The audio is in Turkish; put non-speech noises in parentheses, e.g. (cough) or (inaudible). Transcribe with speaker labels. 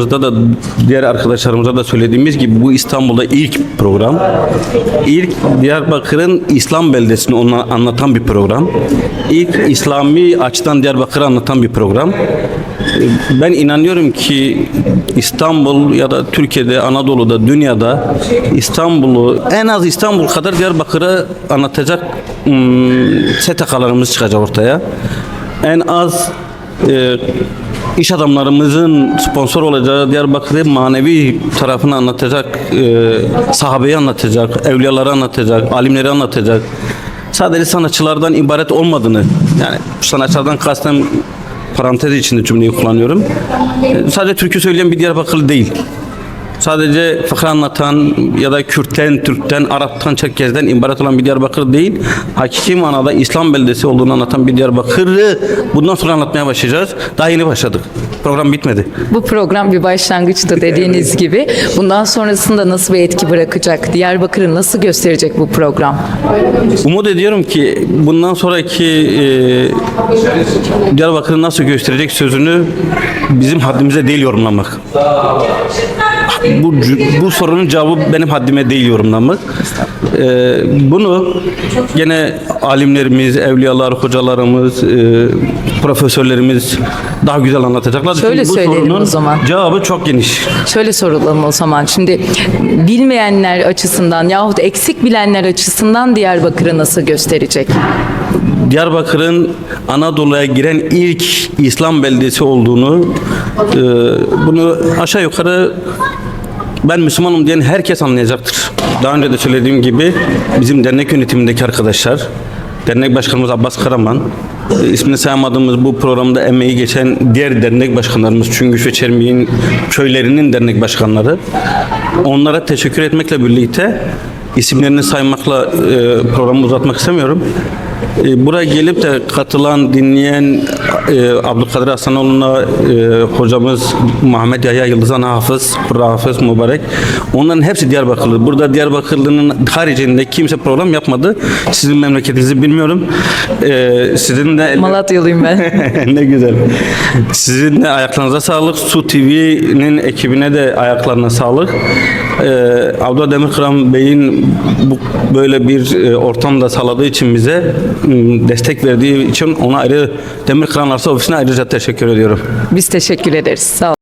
Speaker 1: da diğer arkadaşlarımıza da söylediğimiz gibi bu İstanbul'da ilk program. İlk Diyarbakır'ın İslam beldesini ona anlatan bir program. İlk İslami açıdan Diyarbakır'ı anlatan bir program. Ben inanıyorum ki İstanbul ya da Türkiye'de, Anadolu'da, dünyada İstanbul'u en az İstanbul kadar Diyarbakır'ı anlatacak hmm, STK'larımız çıkacak ortaya. En az e, iş adamlarımızın sponsor olacağı Diyarbakır'ın manevi tarafını anlatacak, e, sahabeyi anlatacak, evliyaları anlatacak, alimleri anlatacak. Sadece sanatçılardan ibaret olmadığını, yani sanatçılardan kastım parantez içinde cümleyi kullanıyorum. E, sadece türkü söyleyen bir Diyarbakırlı değil. Sadece fıkra anlatan ya da Kürt'ten, Türk'ten, Arap'tan, Çerkez'den ibaret olan bir Diyarbakır değil, hakiki manada İslam beldesi olduğunu anlatan bir Diyarbakır'ı bundan sonra anlatmaya başlayacağız. Daha yeni başladık. Program bitmedi.
Speaker 2: Bu program bir başlangıçtı dediğiniz gibi. Bundan sonrasında nasıl bir etki bırakacak? Diyarbakır'ı nasıl gösterecek bu program?
Speaker 1: Umut ediyorum ki bundan sonraki e, Diyarbakır'ı nasıl gösterecek sözünü bizim haddimize değil yorumlamak. Bu, bu sorunun cevabı benim haddime değil yorumlamak. E, bunu gene alimlerimiz, evliyalar, hocalarımız, e, profesörlerimiz daha güzel anlatacaklar.
Speaker 2: Şöyle
Speaker 1: Çünkü bu
Speaker 2: söyleyelim
Speaker 1: sorunun
Speaker 2: o zaman.
Speaker 1: Cevabı çok geniş.
Speaker 2: Şöyle soralım o zaman. Şimdi bilmeyenler açısından yahut eksik bilenler açısından Diyarbakır'ı nasıl gösterecek?
Speaker 1: Diyarbakır'ın Anadolu'ya giren ilk İslam beldesi olduğunu e, bunu aşağı yukarı ben Müslümanım diyen herkes anlayacaktır. Daha önce de söylediğim gibi bizim dernek yönetimindeki arkadaşlar, dernek başkanımız Abbas Karaman, e, ismini sayamadığımız bu programda emeği geçen diğer dernek başkanlarımız Çüngüş ve Çermi'nin köylerinin dernek başkanları. Onlara teşekkür etmekle birlikte isimlerini saymakla e, programı uzatmak istemiyorum. E, buraya gelip de katılan, dinleyen e, Abdülkadir Hasanoğlu'na e, hocamız Muhammed Yahya Yıldızan Hafız, Kurra Hafız Mübarek. Onların hepsi Diyarbakırlı. Burada Diyarbakırlı'nın haricinde kimse program yapmadı. Sizin memleketinizi bilmiyorum. E, sizin de (laughs)
Speaker 2: Malatyalıyım ben. (laughs)
Speaker 1: ne güzel. Sizin de ayaklarınıza sağlık. Su TV'nin ekibine de ayaklarına sağlık. Ee, Abdullah Demirkıran Bey'in bu böyle bir e, ortamda sağladığı için bize destek verdiği için ona ayrı Demirkıran Arsa Ofisi'ne ayrıca teşekkür ediyorum.
Speaker 2: Biz teşekkür ederiz. Sağ olun.